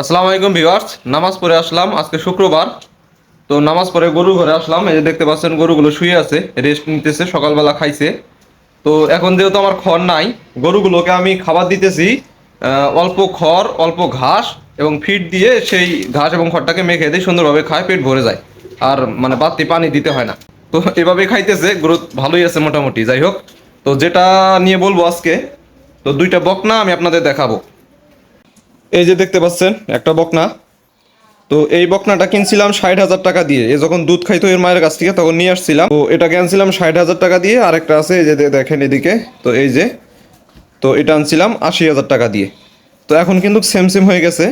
আসসালামু আলাইকুম ভিউয়ার্স, নামাজ পড়ে আসলাম, আজকে শুক্রবার। তো নামাজ পড়ে গরু ঘরে আসলাম, এই যে দেখতে পাচ্ছেন গরুগুলো শুয়ে আছে রেস্ট নিতেছে, সকালবেলা খাইছে। তো এখন যেহেতু আমার খড় নাই, গরুগুলোকে আমি খাবার দিতেছি অল্প খড়, অল্প ঘাস এবং ফিড দিয়ে সেই ঘাস এবং খড়টাকে মেখে দিয়ে সুন্দরভাবে খায়, পেট ভরে যায়। আর মানে বাড়তি পানি দিতে হয় না। তো এভাবে খাইতেছে গ্রোথ ভালোই আছে মোটামুটি, যাই হোক। তো যেটা নিয়ে বলব আজকে, তো দুইটা বকনা আমি আপনাদের দেখাবো। এই যে দেখতে পাচ্ছেন, একটা বকনা। তো এই বকনাটা কিনছিলাম ষাট হাজার টাকা দিয়ে। এ যখন দুধ খাইতো এর মায়ের কাছ থেকে তখন নিয়ে আসছিলাম। তো এটা কিনছিলাম ষাট হাজার টাকা দিয়ে। আরেকটা আছে, এই যে দেখেন এদিকে। তো এই যে, তো এটা আনছিলাম আশি হাজার টাকা দিয়ে। তো এখন কিন্তু সেম সেম হয়ে গেছে।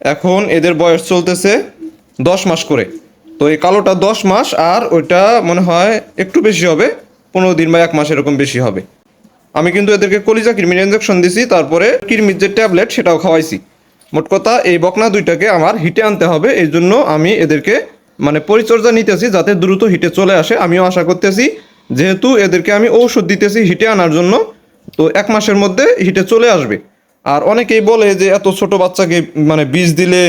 এখন এদের বয়স চলতেছে দশ মাস করে। তো এই কালোটা দশ মাস আর ওইটা মনে হয় একটু বেশি হবে। পনেরো দিন বা এক মাস এরকম বেশি হবে। আমি কিন্তু এদেরকে কলিজা কৃমির ইঞ্জেকশন দিছি, তারপরে কৃমির যে ট্যাবলেট সেটাও খাওয়াইছি। মোট কথা এই বকনা দুইটাকে আমার হিটে আনতে হবে, এই জন্য আমি এদেরকে মানে পরিচর্যা নিতেছি যাতে দ্রুত হিটে চলে আসে। আমিও আশা করতেছি, যেহেতু এদেরকে আমি ঔষধ দিতেছি হিটে আনার জন্য, তো এক মাসের মধ্যে হিটে চলে আসবে। আর অনেকেই বলে যে এত ছোট বাচ্চাকে মানে বীজ দিলে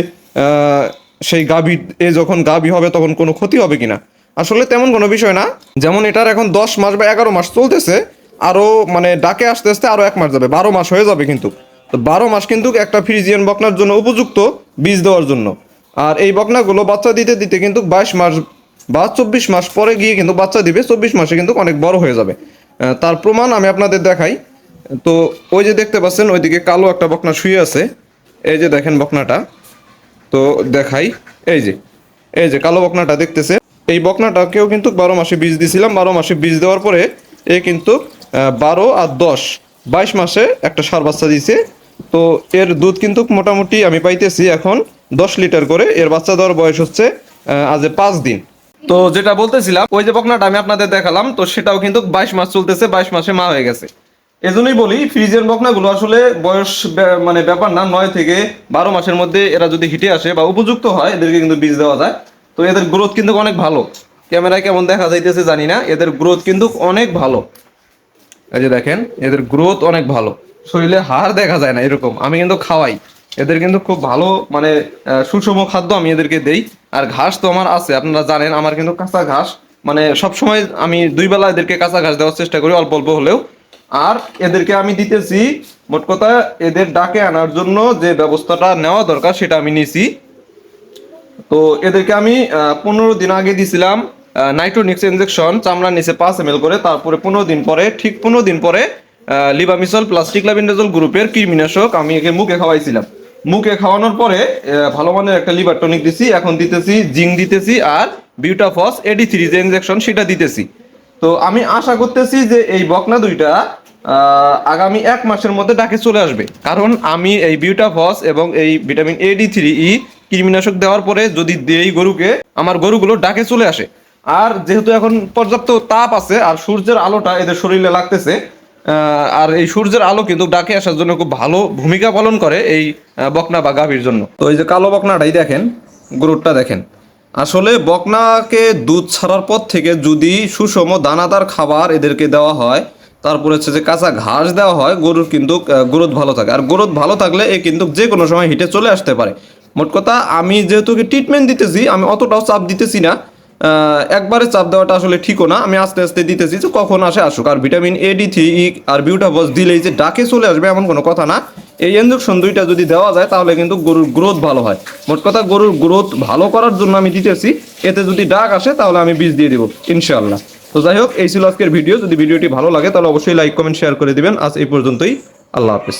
সেই গাভী এ যখন গাভী হবে তখন কোনো ক্ষতি হবে কিনা? আসলে তেমন কোনো বিষয় না। যেমন এটার এখন দশ মাস বা এগারো মাস চলতেছে, আরও মানে ডাকে আসতে আসতে আরও এক মাস যাবে, বারো মাস হয়ে যাবে কিন্তু। তো বারো মাস কিন্তু একটা ফ্রিজিয়ান বকনার জন্য উপযুক্ত বীজ দেওয়ার জন্য। আর এই বকনাগুলো বাচ্চা দিতে দিতে কিন্তু বাইশ মাস বা চব্বিশ মাস পরে গিয়ে কিন্তু বাচ্চা দিবে, চব্বিশ মাসে কিন্তু অনেক বড় হয়ে যাবে। তার প্রমাণ আমি আপনাদের দেখাই। তো ওই যে দেখতে পাচ্ছেন, ওইদিকে কালো একটা বকনা শুয়ে আছে। এই যে দেখেন বকনাটা। তো দেখাই। এই যে এই যে কালো বকনাটা দেখতেছে। এই বকনাটাকেও কিন্তু বারো মাসে বীজ দিয়েছিলাম বারো মাসে বীজ দেওয়ার পরে এ কিন্তু বারো আর দশ, বাইশ মাসে একটা সার বাচ্চা দিছে তো এর দুধ কিন্তু মোটামুটি আমি পাইতেছি এখন দশ লিটার করে। এর বাচ্চা দেওয়ার বয়স হচ্ছে আজ পাঁচ দিন। তো যেটা বলতেছিলাম, ওই যে বকনাটা আমি আপনাদের দেখালাম, তো সেটাও কিন্তু বাইশ মাস চলতেছে, বাইশ মাসে মা হয়ে গেছে। এজন্যই বলি, ফ্রিজের বকনাগুলো আসলে বয়স ব্যা- মানে ব্যাপার না, নয় থেকে বারো মাসের মধ্যে এরা যদি হিটে আসে বা উপযুক্ত হয়, এদেরকে কিন্তু বীজ দেওয়া যায়। তো এদের গ্রোথ কিন্তু অনেক ভালো। ক্যামেরায় কেমন দেখা যাইতেছে জানি না, এদের গ্রোথ কিন্তু অনেক ভালো। এই যে দেখেন, এদের গ্রোথ অনেক ভালো। শরীরে হাড় দেখা যায় না এরকম। আমি কিন্তু খাওয়াই। এদের কিন্তু খুব ভালো মানে সুষম খাদ্য আমি এদেরকে দেই। আর ঘাস তো আমার আছে, আপনারা জানেন, আমার কিন্তু কাঁচা ঘাস মানে সব সময় আমি দুই বেলা এদেরকে কাঁচা ঘাস দেওয়ার চেষ্টা করি, অল্প অল্প হলেও। আর এদেরকে আমি দিতেছি, মোট কথা এদের ডাকে আনার জন্য যে ব্যবস্থাটা নেওয়া দরকার সেটা আমি নিছি। তো এদেরকে আমি পনেরো দিন আগে দিছিলাম নাইট্রোনিক্স ইনজেকশন চামড়ার নিচে পাঁচ এম করে, তারপরে পনেরো দিন পরে, ঠিক পনেরো দিন পরে লিবামিসল প্লাস্টিক লাভিন্ডাজল গ্রুপের কৃমিনাশক আমি একে মুখে খাওয়াইছিলাম। মুখে খাওয়ানোর পরে ভালো মানের একটা লিভার টনিক দিছি, এখন দিতেছি জিঙ্ক দিতেছি আর বিউটাফস এডি থ্রি যে ইনজেকশন সেটা দিতেছি। তো আমি আশা করতেছি যে এই বকনা দুইটা আগামী এক মাসের মধ্যে ডাকে চলে আসবে। কারণ আমি এই বিউটাফস এবং এই vitamin A D three E কৃমিনাশক দেওয়ার পরে যদি দেই গরুকে, আমার গরুগুলো ডাকে চলে আসে। আর যেহেতু এখন পর্যাপ্ত তাপ আছে, আর সূর্যের আলোটা এদের শরীরে লাগতেছে আর এই সূর্যের আলো কিন্তু ডাকে আসার জন্য খুব ভালো ভূমিকা পালন করে এই বকনা বা গাভীর জন্য। তো এই যে কালো বকনাটাই দেখেন, গরুরটা দেখেন। আসলে বকনাকে দুধ ছাড়ার পর থেকে যদি সুষম দানাদার খাবার এদেরকে দেওয়া হয়, তারপরে হচ্ছে যে কাঁচা ঘাস দেওয়া হয়, গরুর কিন্তু গ্রোথ ভালো থাকে। আর গ্রোথ ভালো থাকলে এ কিন্তু যে কোনো সময় হিটে চলে আসতে পারে। মোট কথা আমি যেহেতু ট্রিটমেন্ট দিতেছি, আমি অতটাও চাপ দিতেছি না। একবারে চাপ দেওয়াটা আসলে ঠিকও না। আমি আস্তে আস্তে দিতেছি যে কখন আসে আসুক। আর vitamin A D three E আর বিউটাবস দিলেই যে ডাকে চলে আসবে এমন কোনো কথা না। এই ইঞ্জেকশন দুইটা যদি দেওয়া যায়, তাহলে কিন্তু গরুর গ্রোথ ভালো হয়। মোট কথা গরুর গ্রোথ ভালো করার জন্য আমি দিতেছি। এতে যদি ডাক আসে, তাহলে আমি বীজ দিয়ে দিব, ইনশাআল্লাহ। তো যাই হোক, এই ছিল আজকের ভিডিও। যদি ভিডিওটি ভালো লাগে, তাহলে অবশ্যই লাইক কমেন্ট শেয়ার করে দিবেন। আজ এই পর্যন্তই। আল্লাহ হাফিজ।